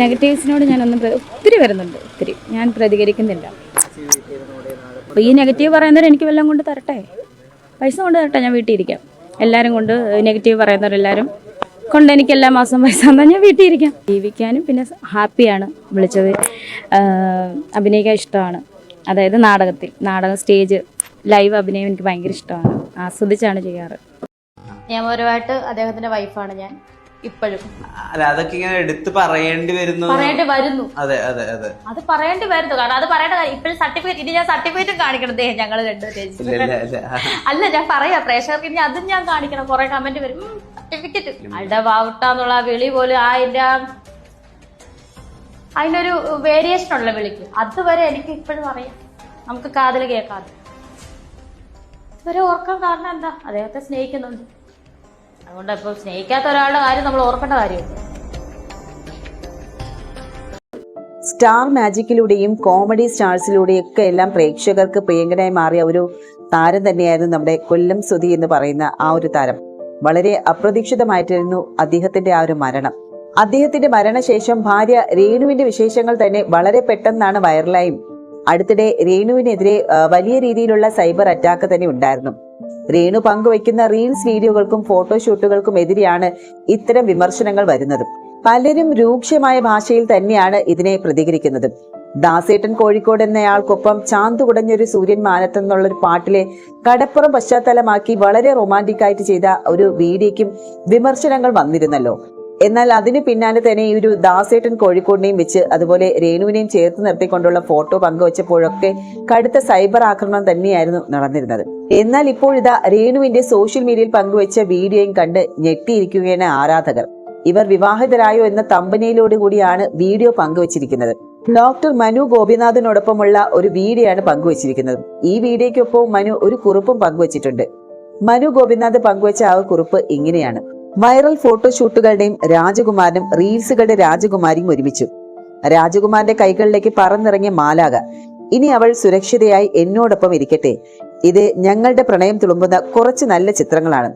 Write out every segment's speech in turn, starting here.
നെഗറ്റീവ്സിനോട് ഞാനൊന്നും ഒന്നും ഒത്തിരി വരുന്നുണ്ട് ഒത്തിരി. ഞാൻ പ്രതികരിക്കുന്നില്ല. അപ്പോൾ ഈ നെഗറ്റീവ് പറയുന്നവർ എനിക്ക് വല്ലതും കൊണ്ട് തരട്ടെ? പൈസ കൊണ്ട് തരട്ടെ ഞാൻ വീട്ടിൽ ഇരിക്കാം എല്ലാവരും കൊണ്ട് നെഗറ്റീവ് പറയുന്നവരെല്ലാവരും കൊണ്ട് എനിക്ക് എല്ലാ മാസം പൈസ തന്നാൽ ഞാൻ വീട്ടിൽ ഇരിക്കാം ജീവിക്കാനും പിന്നെ ഹാപ്പിയാണ് വിളിച്ചത്. അഭിനയിക്കാൻ ഇഷ്ടമാണ്. അതായത് നാടകത്തിൽ. നാടകം സ്റ്റേജ് ലൈവ് അഭിനയം എനിക്ക് ഭയങ്കര ഇഷ്ടമാണ്. ആസ്വദിച്ചാണ് ചെയ്യാറ്. നിയമപരമായിട്ട് അദ്ദേഹത്തിന്റെ വൈഫാണ് ഞാൻ. ഇപ്പോഴും. അല്ല അതൊക്കെ ഇങ്ങനെ എടുത്ത് പറയേണ്ടി വരുന്നു. പറയേണ്ടി വരുന്നു. അതെ അതെ അതെ. അത് പറയേണ്ടി വരുന്നു. കാരണം അത് പറയേണ്ട കാര്യം ഇപ്പോഴും സർട്ടിഫിക്കറ്റ് ഇനി ഞാൻ സർട്ടിഫിക്കറ്റും കാണിക്കണം. ദേ ഞങ്ങൾ രണ്ടുപേരും അല്ല ഞാൻ പറയാ. പ്രേക്ഷകർക്ക് ഇനി അതും ഞാൻ കാണിക്കണം. കുറെ കമന്റ് വരും. സർട്ടിഫിക്കറ്റ് അളുടെ വാവുട്ടാന്നുള്ള ആ വിളി പോലും ആ എന്റെ അതിനൊരു വേരിയേഷൻ ഉള്ള വിളിക്ക്. അതുവരെ എനിക്ക് ഇപ്പോഴും അറിയാം. നമുക്ക് കാതിൽ കേൾക്കാതെ. ഇതുവരെ ഓർക്കാൻ കാരണം എന്താ? അദ്ദേഹത്തെ സ്നേഹിക്കുന്നുണ്ട്. അതുകൊണ്ട് ഇപ്പൊ സ്നേഹിക്കാത്ത ഒരാളുടെ കാര്യം നമ്മൾ ഓർക്കേണ്ട കാര്യമുണ്ട് സ്റ്റാർ മാജിക്കിലൂടെയും കോമഡി സ്റ്റാർസിലൂടെയും ഒക്കെ എല്ലാം പ്രേക്ഷകർക്ക് പ്രിയങ്കനായി മാറിയ ഒരു താരം തന്നെയായിരുന്നു നമ്മുടെ കൊല്ലം സുധി എന്ന് പറയുന്ന ആ ഒരു താരം. വളരെ അപ്രതീക്ഷിതമായിട്ടായിരുന്നു അദ്ദേഹത്തിന്റെ ആ ഒരു മരണം. അദ്ദേഹത്തിന്റെ മരണശേഷം ഭാര്യ രേണുവിന്റെ വിശേഷങ്ങൾ തന്നെ വളരെ പെട്ടെന്നാണ് വൈറലായും. അടുത്തിടെ രേണുവിനെതിരെ വലിയ രീതിയിലുള്ള സൈബർ അറ്റാക്ക് തന്നെ ഉണ്ടായിരുന്നു. രേണു പങ്കുവയ്ക്കുന്ന റീൽസ് വീഡിയോകൾക്കും ഫോട്ടോഷൂട്ടുകൾക്കും എതിരെയാണ് ഇത്തരം വിമർശനങ്ങൾ വരുന്നത്. പലരും രൂക്ഷമായ ഭാഷയിൽ തന്നെയാണ് ഇതിനെ പ്രതികരിക്കുന്നത്. ദാസേട്ടൻ കോഴിക്കോട് എന്നയാൾക്കൊപ്പം ചാന്ത് കുടഞ്ഞൊരു സൂര്യൻ മാനത്തെന്നുള്ളൊരു പാട്ടിലെ കടപ്പുറം പശ്ചാത്തലമാക്കി വളരെ റൊമാന്റിക് ആയിട്ട് ചെയ്ത ഒരു വീഡിയോയ്ക്കും വിമർശനങ്ങൾ വന്നിരുന്നല്ലോ. എന്നാൽ അതിന് പിന്നാലെ തന്നെ ഈ ഒരു ദാസേട്ടൻ കോഴിക്കോടിനെയും വെച്ച് അതുപോലെ രേണുവിനെയും ചേർത്ത് നിർത്തിക്കൊണ്ടുള്ള ഫോട്ടോ പങ്കുവച്ചപ്പോഴൊക്കെ കടുത്ത സൈബർ ആക്രമണം തന്നെയായിരുന്നു നടന്നിരുന്നത്. എന്നാൽ ഇപ്പോഴിതാ രേണുവിന്റെ സോഷ്യൽ മീഡിയയിൽ പങ്കുവച്ച വീഡിയോയും കണ്ട് ഞെട്ടിയിരിക്കുകയാണ് ആരാധകർ. ഇവർ വിവാഹിതരായോ എന്ന തമ്പനയിലോട് കൂടിയാണ് വീഡിയോ പങ്കുവച്ചിരിക്കുന്നത്. ഡോക്ടർ മനു ഗോപിനാഥിനോടൊപ്പമുള്ള ഒരു വീഡിയോ ആണ് പങ്കുവച്ചിരിക്കുന്നത്. ഈ വീഡിയോയ്ക്കൊപ്പം മനു ഒരു കുറിപ്പും പങ്കുവച്ചിട്ടുണ്ട്. മനു ഗോപിനാഥ് പങ്കുവച്ച ആ കുറിപ്പ് ഇങ്ങനെയാണ്. വൈറൽ ഫോട്ടോഷൂട്ടുകളുടെയും രാജകുമാരനും റീൽസുകളുടെ രാജകുമാരിയും ഒരുമിച്ചു. രാജകുമാരന്റെ കൈകളിലേക്ക് പറന്നിറങ്ങിയ മാലാക ഇനി അവൾ സുരക്ഷിതയായി എന്നോടൊപ്പം ഇരിക്കട്ടെ. ഇത് ഞങ്ങളുടെ പ്രണയം തുളുമ്പുന്ന കുറച്ച് നല്ല ചിത്രങ്ങളാണ്.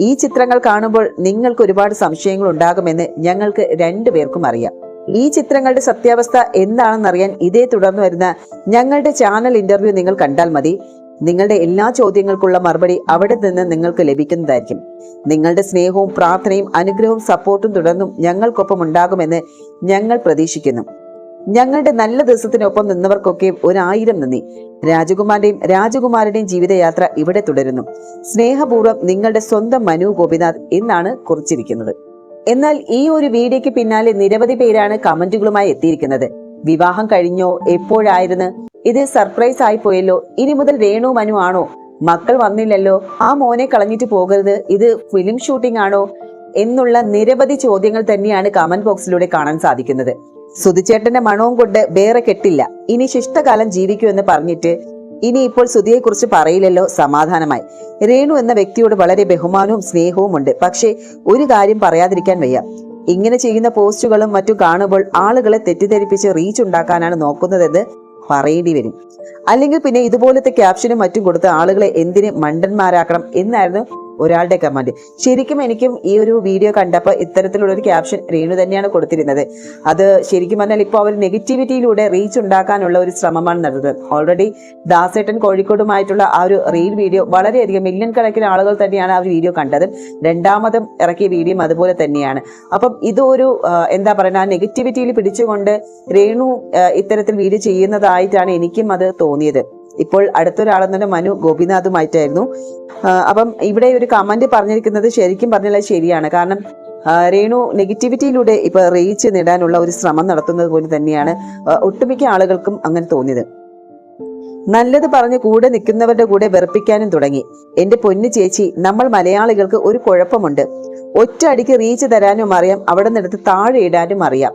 ഈ ചിത്രങ്ങൾ കാണുമ്പോൾ നിങ്ങൾക്ക് ഒരുപാട് സംശയങ്ങൾ ഉണ്ടാകുമെന്ന് ഞങ്ങൾക്ക് രണ്ടുപേർക്കും അറിയാം. ഈ ചിത്രങ്ങളുടെ സത്യാവസ്ഥ എന്താണെന്നറിയാൻ ഇതേ തുടർന്ന് വരുന്ന ഞങ്ങളുടെ ചാനൽ ഇന്റർവ്യൂ നിങ്ങൾ കണ്ടാൽ മതി. നിങ്ങളുടെ എല്ലാ ചോദ്യങ്ങൾക്കുള്ള മറുപടി അവിടെ നിന്ന് നിങ്ങൾക്ക് ലഭിക്കുന്നതായിരിക്കും. നിങ്ങളുടെ സ്നേഹവും പ്രാർത്ഥനയും അനുഗ്രഹവും സപ്പോർട്ടും തുടർന്നും ഞങ്ങൾക്കൊപ്പം ഉണ്ടാകുമെന്ന് ഞങ്ങൾ പ്രതീക്ഷിക്കുന്നു. ഞങ്ങളുടെ നല്ല ദിവസത്തിനൊപ്പം നിന്നവർക്കൊക്കെ ഒരായിരം നന്ദി. രാജകുമാരന്റെയും രാജകുമാരുടെയും ജീവിതയാത്ര ഇവിടെ തുടരുന്നു. സ്നേഹപൂർവം നിങ്ങളുടെ സ്വന്തം മനു ഗോപിനാഥ് എന്നാണ് കുറിച്ചിരിക്കുന്നത്. എന്നാൽ ഈ ഒരു വീഡിയോയ്ക്ക് പിന്നാലെ നിരവധി പേരാണ് കമന്റുകളുമായി എത്തിയിരിക്കുന്നത്. വിവാഹം കഴിഞ്ഞോ എപ്പോഴായിരുന്നു ഇത് സർപ്രൈസ് ആയി പോയല്ലോ ഇനി മുതൽ രേണു മനു ആണോ മക്കൾ വന്നില്ലല്ലോ ആ മോനെ കളഞ്ഞിട്ട് പോകരുത് ഇത് ഫിലിം ഷൂട്ടിംഗ് ആണോ എന്നുള്ള നിരവധി ചോദ്യങ്ങൾ തന്നെയാണ് കമന്റ് ബോക്സിലൂടെ കാണാൻ സാധിക്കുന്നത്. സുധിച്ചേട്ടന്റെ മണവും കൊണ്ട് വേറെ കെട്ടില്ല. ഇനി ശിഷ്ടകാലം ജീവിക്കൂ എന്ന് പറഞ്ഞിട്ട് ഇനി ഇപ്പോൾ സുധിയെ കുറിച്ച് പറയില്ലല്ലോ സമാധാനമായി. രേണു എന്ന വ്യക്തിയോട് വളരെ ബഹുമാനവും സ്നേഹവും ഉണ്ട്. പക്ഷേ ഒരു കാര്യം പറയാതിരിക്കാൻ വയ്യ. ഇങ്ങനെ ചെയ്യുന്ന പോസ്റ്റുകളും മറ്റും കാണുമ്പോൾ ആളുകളെ തെറ്റിദ്ധരിപ്പിച്ച് റീച്ച് ഉണ്ടാക്കാനാണ് നോക്കുന്നതെന്ന് പറയേണ്ടി വരും. അല്ലെങ്കിൽ പിന്നെ ഇതുപോലത്തെ ക്യാപ്ഷനും മറ്റും കൊടുത്ത് ആളുകളെ എന്തിന് മണ്ടന്മാരാക്കണം എന്നായിരുന്നു ഒരാളുടെ കമാൻഡ് ശരിക്കും എനിക്കും ഈ ഒരു വീഡിയോ കണ്ടപ്പോൾ ഇത്തരത്തിലുള്ള ഒരു ക്യാപ്ഷൻ രേണു തന്നെയാണ് കൊടുത്തിരുന്നത്. അത് ശരിക്കും പറഞ്ഞാൽ ഇപ്പോൾ അവർ നെഗറ്റിവിറ്റിയിലൂടെ റീച്ച് ഉണ്ടാക്കാനുള്ള ഒരു ശ്രമമാണ് നടന്നത്. ഓൾറെഡി ദാസേട്ടൻ കോഴിക്കോടുമായിട്ടുള്ള ആ ഒരു റീൽ വീഡിയോ വളരെയധികം മില്യൺ കണക്കിന് ആളുകൾ തന്നെയാണ് ആ ഒരു വീഡിയോ കണ്ടത്. രണ്ടാമതും ഇറക്കിയ വീഡിയോ അതുപോലെ തന്നെയാണ്. അപ്പം ഇതൊരു എന്താ പറയുക ആ നെഗറ്റിവിറ്റിയിൽ പിടിച്ചുകൊണ്ട് രേണു ഇത്തരത്തിൽ വീഡിയോ ചെയ്യുന്നതായിട്ടാണ് എനിക്കും അത് തോന്നിയത്. ഇപ്പോൾ അടുത്തൊരാളെന്നെ മനു ഗോപിനാഥുമായിട്ടായിരുന്നു. അപ്പം ഇവിടെ ഒരു കമന്റ് പറഞ്ഞിരിക്കുന്നത് ശരിക്കും പറഞ്ഞാൽ ശരിയാണ്. കാരണം രേണു നെഗറ്റിവിറ്റിയിലൂടെ ഇപ്പൊ റീച്ച് നേടാനുള്ള ഒരു ശ്രമം നടത്തുന്നത് പോലെ തന്നെയാണ് ഒട്ടുമിക്ക ആളുകൾക്കും അങ്ങനെ തോന്നിയത്. നല്ലത് പറഞ്ഞ് കൂടെ നിൽക്കുന്നവരുടെ കൂടെ വെറുപ്പിക്കാനും തുടങ്ങി. എന്റെ പൊന്നു ചേച്ചി നമ്മൾ മലയാളികൾക്ക് ഒരു കുഴപ്പമുണ്ട്. ഒറ്റ അടിക്ക് റീച്ച് തരാനും അറിയാം അവിടെ നിന്നെടുത്ത് താഴെ ഇടാനും അറിയാം.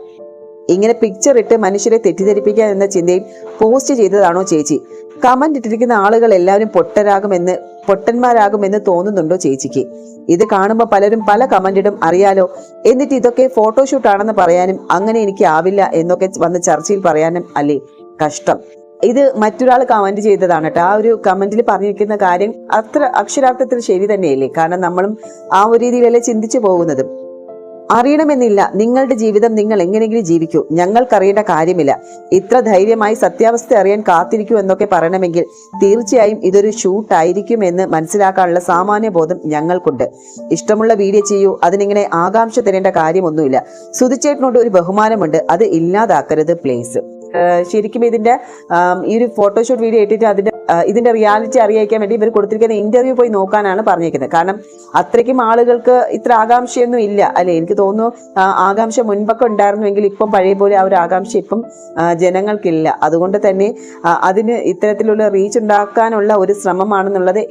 ഇങ്ങനെ പിക്ചർ ഇട്ട് മനുഷ്യരെ തെറ്റിദ്ധരിപ്പിക്കാൻ എന്ന ചിന്തയിൽ പോസ്റ്റ് ചെയ്തതാണോ ചേച്ചി? കമന്റ് ഇട്ടിരിക്കുന്ന ആളുകൾ എല്ലാവരും പൊട്ടരാകുമെന്ന് പൊട്ടന്മാരാകുമെന്ന് തോന്നുന്നുണ്ടോ ചേച്ചിക്ക്? ഇത് കാണുമ്പോൾ പലരും പല കമന്റിടും അറിയാലോ. എന്നിട്ട് ഇതൊക്കെ ഫോട്ടോഷൂട്ട് ആണെന്ന് പറയാനും അങ്ങനെ എനിക്ക് ആവില്ല എന്നൊക്കെ വന്ന് ചർച്ചയിൽ പറയാനും അല്ലേ? കഷ്ടം. ഇത് മറ്റൊരാൾ കമന്റ് ചെയ്തതാണ് കേട്ടോ. ആ ഒരു കമന്റിൽ പറഞ്ഞിരിക്കുന്ന കാര്യം അത്ര അക്ഷരാർത്ഥത്തിൽ ശരി തന്നെയല്ലേ? കാരണം നമ്മളും ആ ഒരു രീതിയിലല്ലേ ചിന്തിച്ചു പോകുന്നത്. അറിയണമെന്നില്ല. നിങ്ങളുടെ ജീവിതം നിങ്ങൾ എങ്ങനെയെങ്കിലും ജീവിക്കൂ. ഞങ്ങൾക്കറിയേണ്ട കാര്യമില്ല. ഇത്ര ധൈര്യമായി സത്യാവസ്ഥ അറിയാൻ കാത്തിരിക്കൂ എന്നൊക്കെ പറയണമെങ്കിൽ തീർച്ചയായും ഇതൊരു ഷൂട്ട് ആയിരിക്കും എന്ന് മനസ്സിലാക്കാനുള്ള സാമാന്യ ബോധം ഞങ്ങൾക്കുണ്ട്. ഇഷ്ടമുള്ള വീഡിയോ ചെയ്യൂ. അതിനിങ്ങനെ ആകാംക്ഷ തരേണ്ട കാര്യമൊന്നുമില്ല. സുതിച്ചേട്ടനോട് ഒരു ബഹുമാനമുണ്ട്. അത് ഇല്ലാതാക്കരുത് പ്ലീസ് ശരിക്കും ഇതിന്റെ ഈ ഒരു ഫോട്ടോഷൂട്ട് വീഡിയോ ഇട്ടിട്ട് അതിന്റെ ഇതിന്റെ റിയാലിറ്റി അറിയിക്കാൻ വേണ്ടി ഇവർ കൊടുത്തിരിക്കുന്ന ഇന്റർവ്യൂ പോയി നോക്കാനാണ് പറഞ്ഞിരിക്കുന്നത്. കാരണം അത്രയ്ക്കും ആളുകൾക്ക് ഇത്ര ആകാംക്ഷയൊന്നും ഇല്ല. അല്ലെ? എനിക്ക് തോന്നുന്നു ആകാംക്ഷ മുൻപൊക്കെ ഉണ്ടായിരുന്നുവെങ്കിൽ ഇപ്പം പഴയ പോലെ ആ ഒരു ആകാംക്ഷ ഇപ്പം ജനങ്ങൾക്കില്ല. അതുകൊണ്ട് തന്നെ അതിന് ഇത്തരത്തിലുള്ള റീച്ച് ഉണ്ടാക്കാനുള്ള ഒരു ശ്രമമാണെന്നുള്ളത്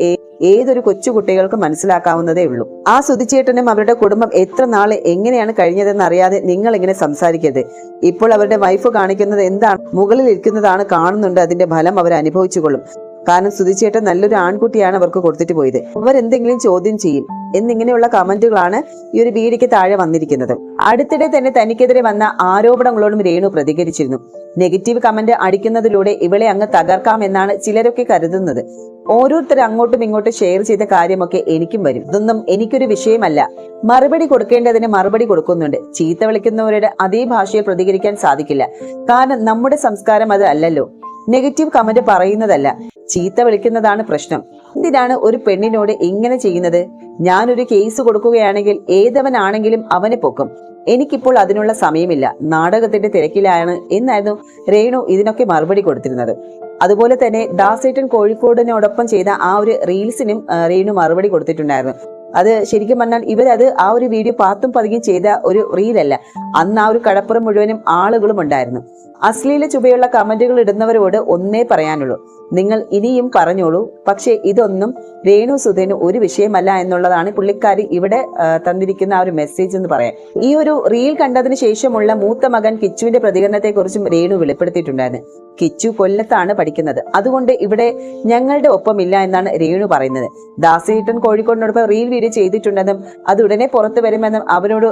ഏതൊരു കൊച്ചു കുട്ടികൾക്ക് മനസ്സിലാക്കാവുന്നതേ ഉള്ളൂ. ആ സുതിച്ചേട്ടനും അവരുടെ കുടുംബം എത്ര നാളെ എങ്ങനെയാണ് കഴിഞ്ഞതെന്ന് അറിയാതെ നിങ്ങൾ ഇങ്ങനെ സംസാരിക്കരുത്. ഇപ്പോൾ അവരുടെ വൈഫ് കാണിക്കുന്നത് എന്താണ് മുകളിൽ ഇരിക്കുന്നതാണ് കാണുന്നുണ്ട് അതിന്റെ ഫലം അവർ അനുഭവിച്ചുകൊള്ളും. കാരണം സുതിച്ചേട്ടൻ നല്ലൊരു ആൺകുട്ടിയാണ് അവർക്ക് കൊടുത്തിട്ട് പോയത്. അവരെന്തെങ്കിലും ചോദ്യം ചെയ്യും. എന്നിങ്ങനെയുള്ള കമന്റുകളാണ് ഈ ഒരു വീഡിയോയ്ക്ക് താഴെ വന്നിരിക്കുന്നത്. അടുത്തിടെ തന്നെ തനിക്കെതിരെ വന്ന ആരോപണങ്ങളോടും രേണു പ്രതികരിച്ചിരുന്നു. നെഗറ്റീവ് കമന്റ് അടിക്കുന്നതിലൂടെ ഇവളെ അങ്ങ് തകർക്കാം എന്നാണ് ചിലരൊക്കെ കരുതുന്നത്. ഓരോരുത്തർ അങ്ങോട്ടും ഇങ്ങോട്ടും ഷെയർ ചെയ്ത കാര്യമൊക്കെ എനിക്കും വരും. ഇതൊന്നും എനിക്കൊരു വിഷയമല്ല. മറുപടി കൊടുക്കേണ്ടതിന് മറുപടി കൊടുക്കുന്നുണ്ട്. ചീത്ത വിളിക്കുന്നവരുടെ അതേ ഭാഷയെ പ്രതികരിക്കാൻ സാധിക്കില്ല. കാരണം നമ്മുടെ സംസ്കാരം അത് അല്ലല്ലോ. നെഗറ്റീവ് കമന്റ് പറയുന്നതല്ല. ചീത്ത വിളിക്കുന്നതാണ് പ്രശ്നം. എന്തിനാണ് ഒരു പെണ്ണിനോട് ഇങ്ങനെ ചെയ്യുന്നത്? ഞാനൊരു കേസ് കൊടുക്കുകയാണെങ്കിൽ ഏതവനാണെങ്കിലും അവനെ പൊക്കും. എനിക്കിപ്പോൾ അതിനുള്ള സമയമില്ല. നാടകത്തിന്റെ തിരക്കിലാണ് എന്നായിരുന്നു രേണു ഇതിനൊക്കെ മറുപടി കൊടുത്തിരുന്നത്. അതുപോലെ തന്നെ ദാസേട്ടൻ കോഴിക്കോടിനോടൊപ്പം ചെയ്ത ആ ഒരു റീൽസിനും രേണു മറുപടി കൊടുത്തിട്ടുണ്ടായിരുന്നു. അത് ശരിക്കും പറഞ്ഞാൽ ഇവരത് ആ ഒരു വീഡിയോ പാത്തും പതുങ്ങിയും ചെയ്ത ഒരു റീലല്ല അന്ന് ആ ഒരു കടപ്പുറം മുഴുവനും ആളുകളും ഉണ്ടായിരുന്നു. അശ്ലീല ചുവയുള്ള കമന്റുകൾ ഇടുന്നവരോട് ഒന്നേ പറയാനുള്ളൂ. നിങ്ങൾ ഇനിയും പറഞ്ഞോളൂ. പക്ഷേ ഇതൊന്നും രേണു സുധേന് ഒരു വിഷയമല്ല എന്നുള്ളതാണ് പുള്ളിക്കാരി ഇവിടെ തന്നിരിക്കുന്ന ആ ഒരു മെസ്സേജ് എന്ന് പറയാം ഈ ഒരു റീൽ കണ്ടതിന് ശേഷമുള്ള മൂത്ത മകൻ കിച്ചുവിന്റെ പ്രതികരണത്തെക്കുറിച്ചും രേണു വെളിപ്പെടുത്തിയിട്ടുണ്ടായിരുന്നു. കിച്ചു കൊല്ലത്താണ് പഠിക്കുന്നത്. അതുകൊണ്ട് ഇവിടെ ഞങ്ങളുടെ ഒപ്പമില്ല എന്നാണ് രേണു പറയുന്നത്. ദാസേട്ടൻ കോഴിക്കോടിനോടൊപ്പം റീൽ വീഡിയോ ചെയ്തിട്ടുണ്ടെന്നും അത് ഉടനെ പുറത്തു വരുമെന്നും അവനോട്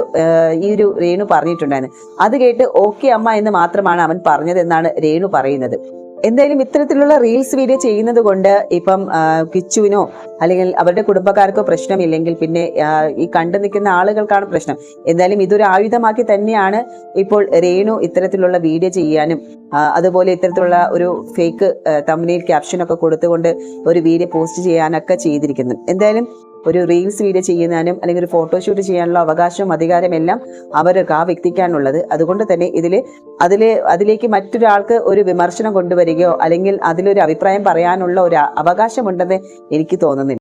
ഈ ഒരു രേണു പറഞ്ഞിട്ടുണ്ടായിരുന്നു. അത് കേട്ട് ഓക്കെ അമ്മ എന്ന് മാത്രമാണ് അവൻ പറഞ്ഞതെന്നാണ് രേണു പറയുന്നത്. എന്തായാലും ഇത്തരത്തിലുള്ള റീൽസ് വീഡിയോ ചെയ്യുന്നത് കൊണ്ട് ഇപ്പം കിച്ചുവിനോ അല്ലെങ്കിൽ അവരുടെ കുടുംബക്കാർക്കോ പ്രശ്നമില്ലെങ്കിൽ പിന്നെ ഈ കണ്ടു നിൽക്കുന്ന ആളുകൾക്കാണ് പ്രശ്നം. എന്തായാലും ഇതൊരു ആയുധമാക്കി തന്നെയാണ് ഇപ്പോൾ രേണു ഇത്തരത്തിലുള്ള വീഡിയോ ചെയ്യാനും അതുപോലെ ഇത്തരത്തിലുള്ള ഒരു ഫേക്ക് തമ്മിൽ ക്യാപ്ഷനൊക്കെ കൊടുത്തുകൊണ്ട് ഒരു വീഡിയോ പോസ്റ്റ് ചെയ്യാനൊക്കെ ചെയ്തിരിക്കുന്നത് എന്തായാലും ഒരു റീൽസ് വീഡിയോ ചെയ്യുന്നതിനും അല്ലെങ്കിൽ ഒരു ഫോട്ടോഷൂട്ട് ചെയ്യാനുള്ള അവകാശവും അധികാരമെല്ലാം അവർക്ക് ആ വ്യക്തിക്കാണുള്ളത്. അതുകൊണ്ട് തന്നെ ഇതിൽ അതിൽ അതിലേക്ക് മറ്റൊരാൾക്ക് ഒരു വിമർശനം കൊണ്ടുവരികയോ അല്ലെങ്കിൽ അതിലൊരു അഭിപ്രായം പറയാനുള്ള ഒരു അവകാശമുണ്ടെന്ന് എനിക്ക് തോന്നുന്നില്ല.